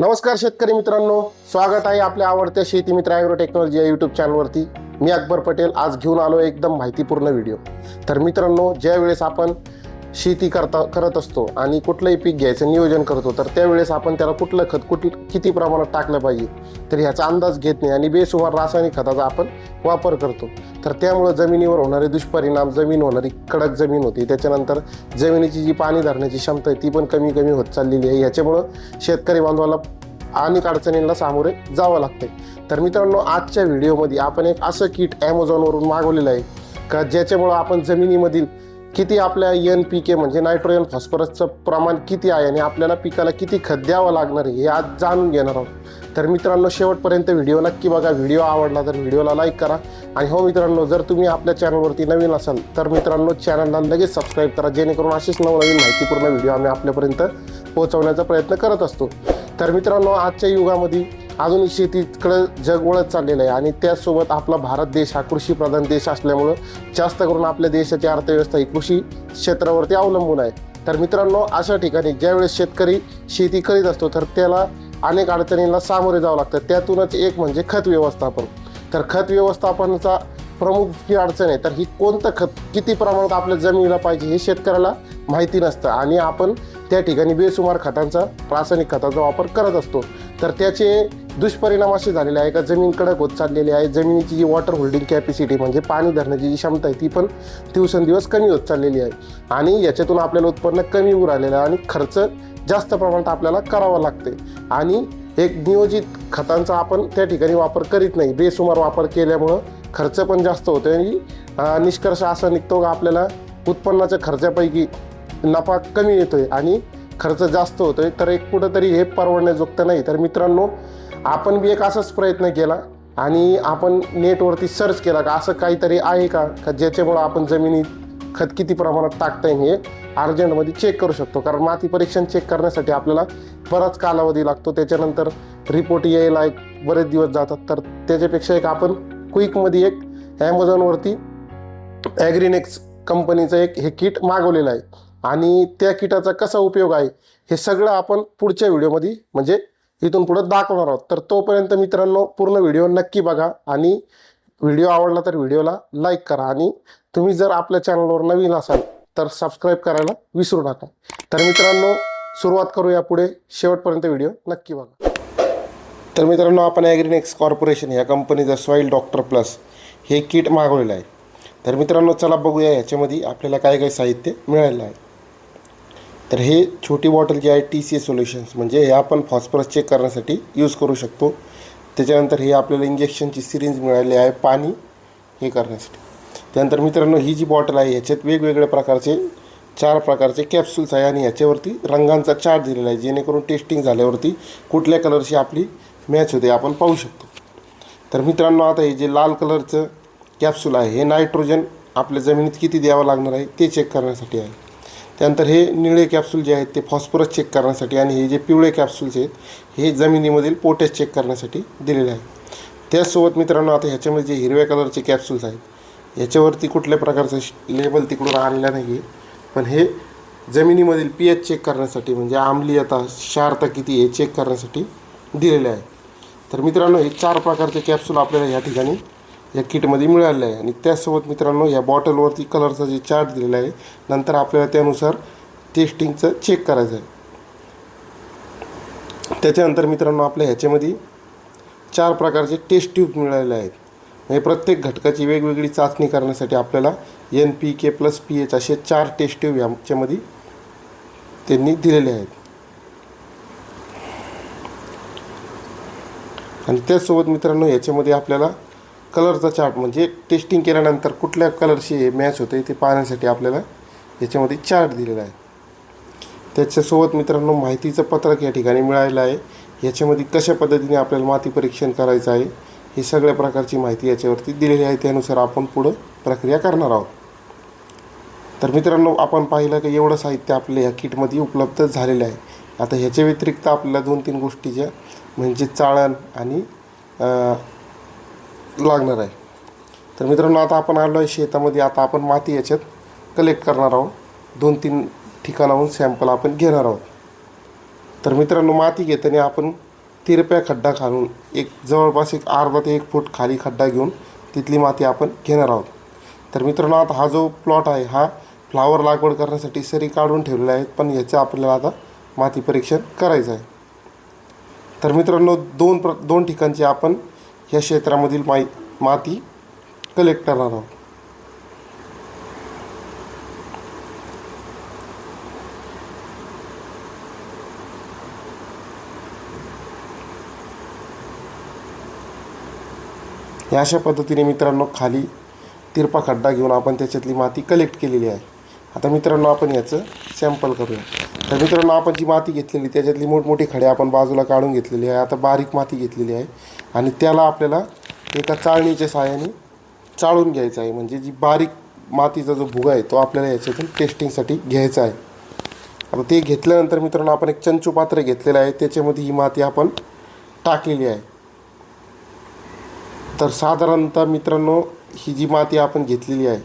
नमस्कार शेतकरी मित्रांनो. स्वागत आहे आपल्या आवडत्या शेती मित्र ॲग्रो टेक्नॉलॉजी या यूट्यूब चॅनलवरती मी अकबर पटेल. आज घेऊन आलो एकदम माहितीपूर्ण व्हिडिओ तर मित्रांनो ज्या वेळेस आपण शेती करता करत असतो आणि कुठलंही पीक घ्यायचं नियोजन करतो तर त्यावेळेस आपण त्याला कुठलं खत कुठ किती प्रमाणात टाकलं पाहिजे? तर ह्याचा अंदाज घेत नाही आणि बेसुमार रासायनिक खताचा आपण वापर करतो. तर त्यामुळं जमिनीवर होणारे दुष्परिणाम जमीन होणारी कडक जमीन होती. त्याच्यानंतर जमिनीची जी पाणी धरण्याची क्षमता आहे ती पण कमी कमी होत चाललेली आहे. याच्यामुळं शेतकरी बांधवाला अनेक अडचणींना सामोरे जावं लागते तर मित्रांनो आजच्या व्हिडिओमध्ये आपण एक असं किट ॲमेझॉनवरून मागवलेलं आहे. का ज्याच्यामुळं आपण जमिनीमधील किती आपल्या एन पी के म्हणजे नायट्रोजन फॉस्फरसचं प्रमाण किती आहे आणि आपल्याला पिकाला किती खत द्यावं लागणार आहे हे आज जाणून घेणार आहोत. तर मित्रांनो शेवटपर्यंत व्हिडिओ नक्की बघा. व्हिडिओ आवडला तर व्हिडिओला लाईक करा. आणि हो मित्रांनो जर तुम्ही आपल्या चॅनलवरती नवीन असाल तर मित्रांनो चॅनलला लगेच सबस्क्राईब करा जेणेकरून असेच नवनवीन माहितीपूर्ण व्हिडिओ आम्ही आपल्यापर्यंत पोहोचवण्याचा प्रयत्न करत असतो. तर मित्रांनो आजच्या युगामध्ये आधुनिक शेतीकडं जग वळत चाललेलं आहे आणि त्याचसोबत आपला भारत देश हा कृषीप्रधान देश असल्यामुळं जास्त करून आपल्या देशाची अर्थव्यवस्था ही कृषी क्षेत्रावरती अवलंबून आहे. तर मित्रांनो अशा ठिकाणी ज्यावेळेस शेतकरी शेती करीत असतो तर त्याला अनेक अडचणींना सामोरे जावं लागतं. त्यातूनच एक म्हणजे खत व्यवस्थापन. तर खत व्यवस्थापनाचा प्रमुख जी अडचण आहे तर ही कोणतं खत? किती प्रमाणात आपल्या जमिनीला पाहिजे हे शेतकऱ्याला माहिती नसतं आणि आपण त्या ठिकाणी बेसुमार खतांचा रासायनिक खताचा वापर करत असतो. तर त्याचे दुष्परिणाम असे झालेले आहे का? जमीन कडक होत चाललेली आहे. जमिनीची जी वॉटर होल्डिंग कॅपॅसिटी म्हणजे पाणी धरण्याची जी क्षमता आहे ती पण दिवसेंदिवस कमी होत चाललेली आहे. आणि याच्यातून आपल्याला उत्पन्न कमी होऊ राहिलेलं आहे आणि खर्च जास्त प्रमाणात आपल्याला करावा लागते आणि एक नियोजित खतांचा आपण त्या ठिकाणी वापर करीत नाही. बेसुमार वापर केल्यामुळं खर्च पण जास्त होतो आणि निष्कर्ष असा निघतो का आपल्याला उत्पन्नाच्या खर्चापैकी नफा कमी येतोय आणि खर्च जास्त होतोय तर एक कुठंतरी हे परवडण्याजोगतं नाही. तर मित्रांनो आपण बी एक असाच प्रयत्न केला आणि आपण नेटवरती सर्च केला का असं काहीतरी आहे का? का ज्याच्यामुळं आपण जमिनीत खत किती प्रमाणात टाकता येईल हे अर्जंटमध्ये चेक करू शकतो. कारण माती परीक्षण चेक करण्यासाठी आपल्याला बराच कालावधी लागतो. त्याच्यानंतर रिपोर्ट यायला एक बरेच दिवस जातात. तर त्याच्यापेक्षा एक आपण क्विकमध्ये एक ॲमेझॉनवरती ॲग्रीनेक्स कंपनीचं एक हे किट मागवलेलं आहे. आणि त्या किटाचा कसा उपयोग आहे हे सगळं आपण पुढच्या व्हिडिओमध्ये म्हणजे इथून पुढं दाखवणार आहोत. तर तोपर्यंत मित्रांनो पूर्ण व्हिडिओ नक्की बघा आणि व्हिडिओ आवडला तर व्हिडिओला लाईक करा. आणि तुम्ही जर आपल्या चॅनलवर नवीन असाल तर सबस्क्राईब करायला विसरू नका. तर मित्रांनो सुरुवात करूया पुढे. शेवटपर्यंत व्हिडिओ नक्की बघा. तर मित्रांनो आपण ॲग्रीनेक्स कॉर्पोरेशन या कंपनीचं सॉईल डॉक्टर प्लस हे किट मागवलेलं आहे. तर मित्रांनो चला बघूया याच्यामध्ये आपल्याला काय काय साहित्य मिळालेलं आहे. तर हे छोटी बॉटल जी आहे टी सी ए सोल्युशन्स म्हणजे हे आपण फॉस्फरस चेक करण्यासाठी यूज करू शकतो. त्याच्यानंतर हे आपल्याला इंजेक्शनची सिरिंज मिळाली आहे पाणी हे करण्यासाठी. त्यानंतर मित्रांनो ही जी बॉटल आहे ह्याच्यात वेगवेगळ्या प्रकारचे चार प्रकारचे कॅप्सूल्स आहे आणि ह्याच्यावरती रंगांचा चार्ट दिलेला आहे जेणेकरून टेस्टिंग झाल्यावरती कुठल्या कलरशी आपली मॅच होते आपण पाहू शकतो. तर मित्रांनो आता हे जे लाल कलरचं कॅप्सूल आहे हे नायट्रोजन आपल्या जमिनीत किती द्यावं लागणार आहे ते चेक करण्यासाठी आहे. त्यानंतर हे निळे कॅप्सूल जे आहेत ते फॉस्फरस चेक करण्यासाठी आणि हे जे पिवळे कॅप्सूल्स आहेत हे जमिनीमधील पोटॅश चेक करण्यासाठी दिलेले आहेत. त्याचसोबत मित्रांनो आता ह्याच्यामध्ये जे हिरव्या कलरचे कॅप्सूल्स आहेत ह्याच्यावरती कुठल्या प्रकारचं लेबल तिकडून आलेलं नाही आहे पण हे जमिनीमधील पी एच चेक करण्यासाठी म्हणजे आम्लीयता क्षारता किती हे चेक करण्यासाठी दिलेले आहे. तर मित्रांनो हे चार प्रकारचे कॅप्सूल आपल्याला या ठिकाणी या किटमध्ये मिळालेलं आहे. आणि त्याचसोबत मित्रांनो या बॉटलवरती कलरचा जे चार्ट दिलेला आहे नंतर आपल्याला त्यानुसार टेस्टिंगचं चेक करायचं आहे. त्याच्यानंतर मित्रांनो आपल्या ह्याच्यामध्ये चार प्रकारचे टेस्ट ट्यूब मिळालेले आहेत. म्हणजे प्रत्येक घटकाची वेगवेगळी चाचणी करण्यासाठी आपल्याला N P K plus P H असे चार टेस्ट ट्यूब याच्यामध्ये त्यांनी दिलेले आहेत. आणि त्याचसोबत मित्रांनो याच्यामध्ये आपल्याला कलरचा चार्ट म्हणजे टेस्टिंग केल्यानंतर कुठल्या कलरशी हे मॅच होते ते पाहण्यासाठी आपल्याला याच्यामध्ये चार्ट दिलेला आहे. त्याच्यासोबत मित्रांनो माहितीचं पत्रक या ठिकाणी मिळालेलं आहे. याच्यामध्ये कशा पद्धतीने आपल्याला माती परीक्षण करायचं आहे ही सगळ्या प्रकारची माहिती याच्यावरती दिलेली आहे. त्यानुसार आपण पुढं प्रक्रिया करणार आहोत. तर मित्रांनो आपण पाहिलं की एवढं साहित्य आपल्या ह्या किटमध्ये उपलब्ध झालेलं आहे. आता ह्याच्या व्यतिरिक्त आपल्याला दोन तीन गोष्टीच्या म्हणजे चाळण आणि लागणार आहे. तर मित्रांनो आता आपण आलो आहे शेतामध्ये. आता आपण माती याच्यात कलेक्ट करणार आहोत. दोन तीन ठिकाणाहून सॅम्पल आपण घेणार आहोत. तर मित्रांनो माती घेताना आपण तिरप्या खड्डा खालून एक जवळपास एक अर्धा ते एक फूट खाली खड्डा घेऊन तिथली माती आपण घेणार आहोत. तर मित्रांनो आता हा जो प्लॉट आहे हा फ्लावर लागवड करण्यासाठी सरी काढून ठेवलेले आहेत पण याचं आपल्याला आता माती परीक्षण करायचं आहे. तर मित्रांनो दोन प्र दोन ठिकाणची आपण या क्षेत्रामधील माई माती कलेक्ट करणार आहोत या अशा पद्धतीने मित्रांनो खाली तिरपा खड्डा घेऊन आपण त्याच्यातली माती कलेक्ट केलेली आहे. आता मित्रांनो आपण याचं सॅम्पल करूया. तर मित्रांनो आपण जी माती घेतलेली त्याच्यातली मोठमोठी खडे आपण बाजूला काढून घेतलेली आहे. आता बारीक माती घेतलेली आहे. आणि त्याला आपल्याला एका चाळणीच्या सहाय्याने चाळून घ्यायचं आहे. म्हणजे जी बारीक मातीचा जो भुगा आहे तो आपल्याला याच्यातून टेस्टिंगसाठी घ्यायचा आहे. आता ते घेतल्यानंतर मित्रांनो आपण एक चंचू पात्र घेतलेलं आहे. त्याच्यामध्ये ही माती आपण टाकलेली आहे. तर साधारणतः मित्रांनो ही जी माती आपण घेतलेली आहे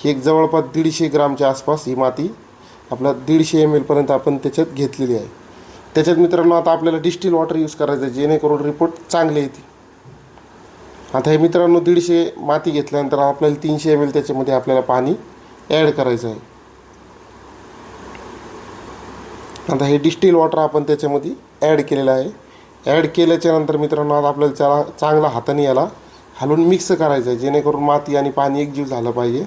ही एक जवळपास दीडशे ग्रामच्या आसपास ही माती आपला दीडशे एम एलपर्यंत आपण त्याच्यात घेतलेली आहे. त्याच्यात मित्रांनो आता आपल्याला डिस्टिल वॉटर यूज करायचं आहे जेणेकरून रिपोर्ट चांगले येते. आता हे मित्रांनो दीडशे माती घेतल्यानंतर आपल्याला तीनशे एम एल त्याच्यामध्ये आपल्याला पाणी ॲड करायचं आहे. आता हे डिस्टिल वॉटर आपण त्याच्यामध्ये ॲड केलेलं आहे. ॲड केल्याच्यानंतर मित्रांनो आता आपल्याला त्याला चांगला हाताने याला हलवून मिक्स करायचं आहे जेणेकरून माती आणि पाणी एकजीव झालं पाहिजे.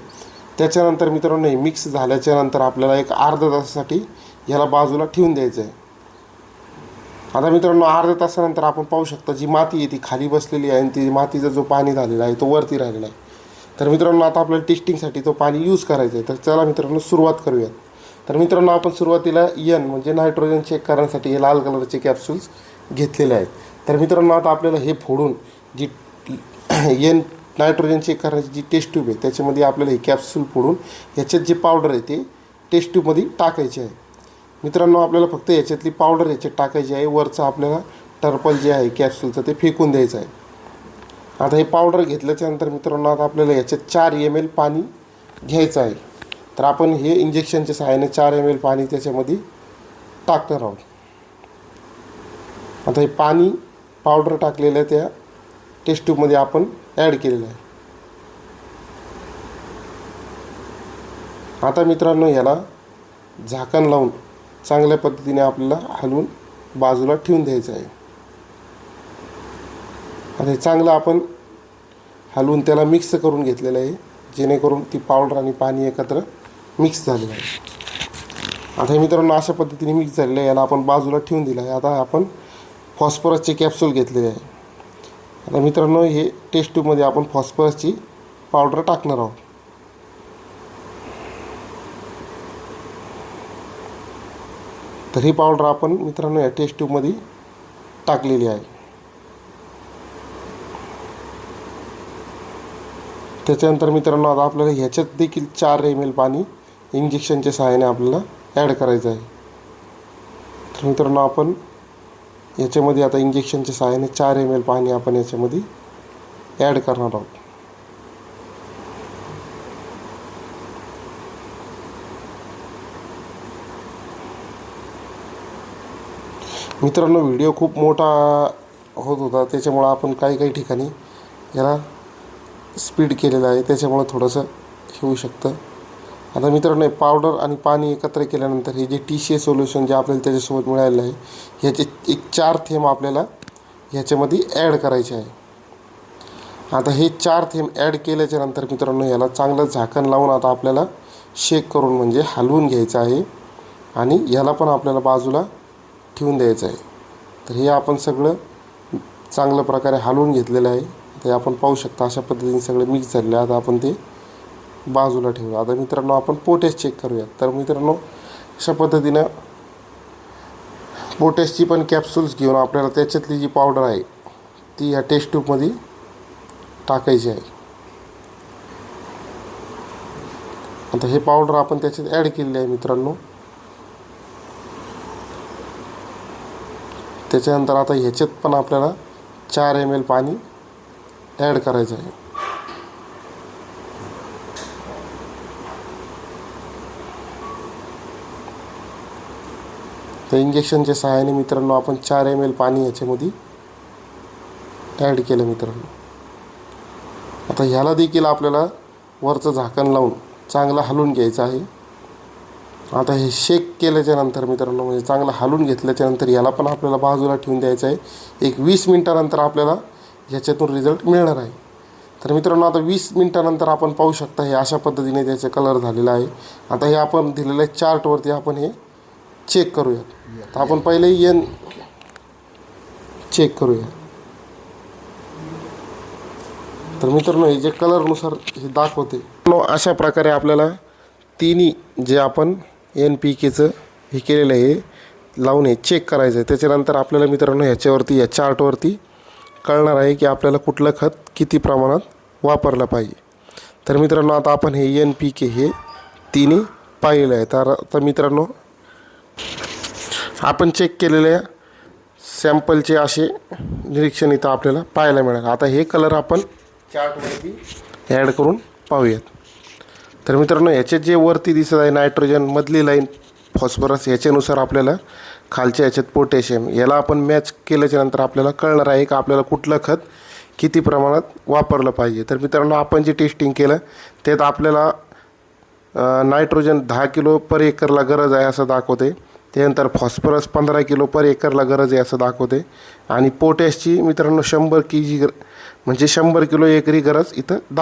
त्याच्यानंतर मित्रांनो हे मिक्स झाल्याच्यानंतर आपल्याला एक अर्धा तासासाठी याला बाजूला ठेवून द्यायचं आहे आता मित्रांनो अर्ध्या तासानंतर आपण पाहू शकता जी माती आहे ती खाली बसलेली आहे आणि ती मातीचा जो पाणी झालेला आहे तो वरती राहिलेला आहे. तर मित्रांनो आता आपल्याला टेस्टिंगसाठी तो पाणी यूज करायचा आहे तर चला मित्रांनो सुरुवात करूयात. तर मित्रांनो आपण सुरुवातीला यन म्हणजे नायट्रोजन चेक करण्यासाठी हे लाल कलरचे कॅप्सूल्स घेतलेले आहेत. तर मित्रांनो आता आपल्याला हे फोडून जी यन नायट्रोजन चेक करण्याची जी टेस्ट ट्यूब आहे त्याच्यामध्ये आपल्याला हे कॅप्सूल फोडून ह्याच्यात जे पावडर आहे ते टेस्ट ट्यूबमध्ये टाकायचे आहे. मित्रांनो आपल्याला फक्त याच्यातली पावडर याच्यात टाकायची आहे. वरचं आपल्याला टर्पल जे आहे कॅप्सूलचं ते फेकून द्यायचं आहे. आता हे पावडर घेतल्याच्यानंतर मित्रांनो आता आपल्याला याच्यात चार एम एल पाणी घ्यायचं आहे. तर आपण हे इंजेक्शनच्या सहाय्याने चार एम एल पाणी त्याच्यामध्ये टाकणार आहोत. आता हे पाणी पावडर टाकलेल्या त्या टेस्ट ट्यूबमध्ये आपण ॲड केलेलं आहे. आता मित्रांनो याला झाकण लावून चांगल्या पद्धतीने आपल्याला हलवून बाजूला ठेवून द्यायचं आहे. आता हे चांगलं आपण हलवून त्याला मिक्स करून घेतलेलं आहे जेणेकरून ती पावडर आणि पाणी एकत्र मिक्स झालेलं आहे. आता हे मित्रांनो अशा पद्धतीने मिक्स झालेलं आहे याला आपण बाजूला ठेवून दिलं आहे. आता आपण फॉस्फरसचे कॅप्सूल घेतलेले आहे. आता मित्रांनो हे टेस्ट ट्यूबमध्ये आपण फॉस्फरसची पावडर टाकणार आहोत. तर ही पावडर आपण मित्रांनो या टेस्ट ट्यूबमध्ये टाकलेली आहे. त्याच्यानंतर मित्रांनो आता आपल्याला ह्याच्यात देखील चार एम एल पाणी इंजेक्शनच्या सहाय्याने आपल्याला ॲड करायचं आहे. तर मित्रांनो आपण याच्यामध्ये आता इंजेक्शनच्या सहाय्याने चार एम एल पाणी आपण याच्यामध्ये ॲड करणार आहोत. मित्रांनो व्हिडिओ खूप मोठा होत होता. त्याच्यामुळं आपण काही काही ठिकाणी याला स्पीड केलेलं आहे. त्याच्यामुळं थोडंसं होऊ शकतं. आता मित्रांनो हे पावडर आणि पाणी एकत्र केल्यानंतर हे जे टी सी ए सोल्युशन जे आपल्याला त्याच्यासोबत मिळालेलं आहे ह्याचे एक चार थेंब आपल्याला ह्याच्यामध्ये ॲड करायचे आहे. आता हे चार थेंब ॲड केल्याच्यानंतर मित्रांनो याला चांगलं झाकण लावून आता आपल्याला शेक करून म्हणजे हलवून घ्यायचं आहे आणि याला पण आपल्याला बाजूला ठेवून द्यायचं आहे. तर हे आपण सगळं चांगल्या प्रकारे हलवून घेतलेलं आहे. ते आपण पाहू शकता अशा पद्धतीने सगळं मिक्स झालेलं आहे आता आपण ते बाजूला ठेवलं आता मित्रांनो आपण पोटॅश चेक करूया तर मित्रांनो अशा पद्धतीनं पोटॅशची पण कॅप्सूल्स घेऊन आपल्याला त्याच्यातली जी पावडर आहे ती ह्या टेस्ट ट्यूबमध्ये टाकायची आहे. आता हे पावडर आपण त्याच्यात ॲड केलेली आहे मित्रांनो. त्याच्यानंतर आता ह्याच्यात पण आपल्याला चार एम एल पाणी ॲड करायचं आहे. तर इंजेक्शनच्या सहाय्याने मित्रांनो आपण चार एम एल पाणी याच्यामध्ये ॲड केलं मित्रांनो. आता ह्याला देखील आपल्याला वरचं झाकण लावून चांगलं हलवून घ्यायचं आहे. आता हे शेक केल्याच्यानंतर मित्रांनो म्हणजे चांगलं हलवून घेतल्याच्या नंतर याला पण आपल्याला बाजूला ठेवून द्यायचं आहे. एक वीस मिनटानंतर आपल्याला ह्याच्यातून रिझल्ट मिळणार आहे. तर मित्रांनो आता वीस मिनटानंतर आपण पाहू शकता हे अशा पद्धतीने त्याचा कलर झालेला आहे. आता हे आपण दिलेल्या चार्टवरती आपण हे चेक करूयात. आता आपण पहिले येन चेक करूया. तर मित्रांनो हे जे कलरनुसार हे दाखवते. अशा प्रकारे आपल्याला तिन्ही जे आपण एन पी केचं हे केलेलं आहे लावून हे चेक करायचं आहे. त्याच्यानंतर आपल्याला मित्रांनो ह्याच्यावरती या चार्टवरती कळणार आहे की आपल्याला कुठलं खत किती प्रमाणात वापरलं पाहिजे. तर मित्रांनो आता आपण हे एन पी के हे तिन्ही पाहिलेलं आहे. तर आता मित्रांनो आपण चेक केलेल्या सॅम्पलचे असे निरीक्षण इथं आपल्याला पाहायला मिळालं. आता हे कलर आपण चार्टवरती ॲड करून पाहूयात. तर मित्रांनो ह्याचे जे वरती दिसत आहे नायट्रोजन मधली लाईन फॉस्फरस याच्यानुसार आपल्याला खालच्या ह्याच्यात पोटॅशियम याला आपण मॅच केल्याच्यानंतर आपल्याला कळणार आहे का आपल्याला कुठलं खत किती प्रमाणात वापरलं पाहिजे. तर मित्रांनो आपण जे टेस्टिंग केलं त्यात आपल्याला नायट्रोजन दहा किलो पर एकरला गरज आहे असं दाखवते त्यानंतर फॉस्फरस पंधरा किलो पर एकरला गरज आहे असं दाखवते आणि पोटॅशची मित्रांनो शंभर के जी गर म्हणजे शंभर किलो एकरी गरज इथं दाख